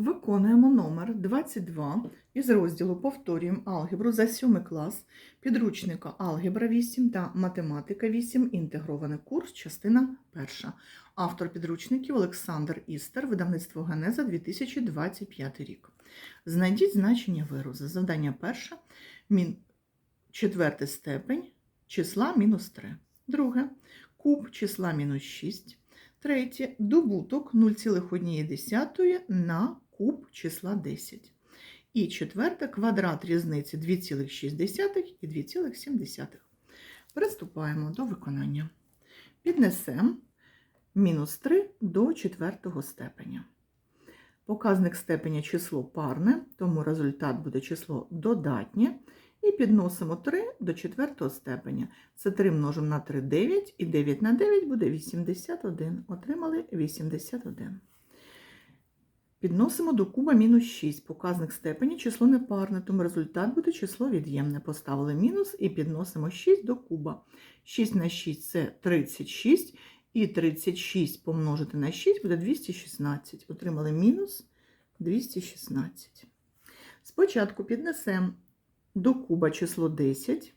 Виконуємо номер 22 із розділу Повторюємо алгебру за 7 клас підручника Алгебра 8 та Математика 8. Інтегрований курс, частина 1. Автор підручників Олександр Істер, видавництво Генеза 2025 рік. Знайдіть значення виразу. Завдання перше. Мін... Четвертий степень числа мінус 3. Друге. Куб числа мінус 6. Третє добуток 0,1 на куб числа 10. І четверте квадрат різниці 2,6 і 2,7. Приступаємо до виконання. Піднесемо мінус 3 до четвертого степеня. Показник степеня число парне, тому результат буде число додатнє. І підносимо 3 до четвертого степеня. Це 3 множимо на 3 – 9, і 9 на 9 буде 81. Отримали 81. Підносимо до куба мінус 6. Показник степені число непарне, тому результат буде число від'ємне. Поставили мінус і підносимо 6 до куба. 6 на 6 – це 36. І 36 помножити на 6 буде 216. Отримали мінус 216. Спочатку піднесемо до куба число 10,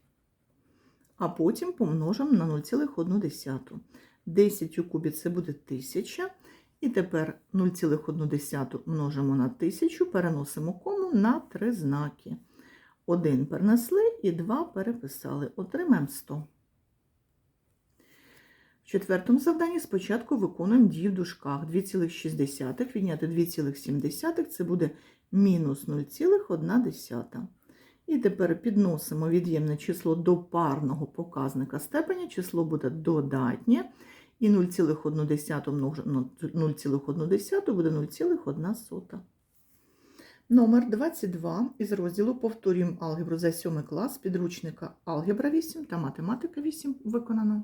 а потім помножимо на 0,1. 10 у кубі це буде 1000. І тепер 0,1 множимо на 1000, переносимо кому на три знаки. 1 перенесли і 2 переписали. Отримаємо 100. В четвертому завданні спочатку виконуємо дії в дужках. 2,6 відняти 2,7 це буде мінус 0,1. І тепер підносимо від'ємне число до парного показника степеня, число буде додатнє, і 0,1 множимо 0,1 буде 0,1. Номер 22 із розділу Повторюємо алгебру за 7 клас підручника Алгебра 8 та Математика 8 виконано.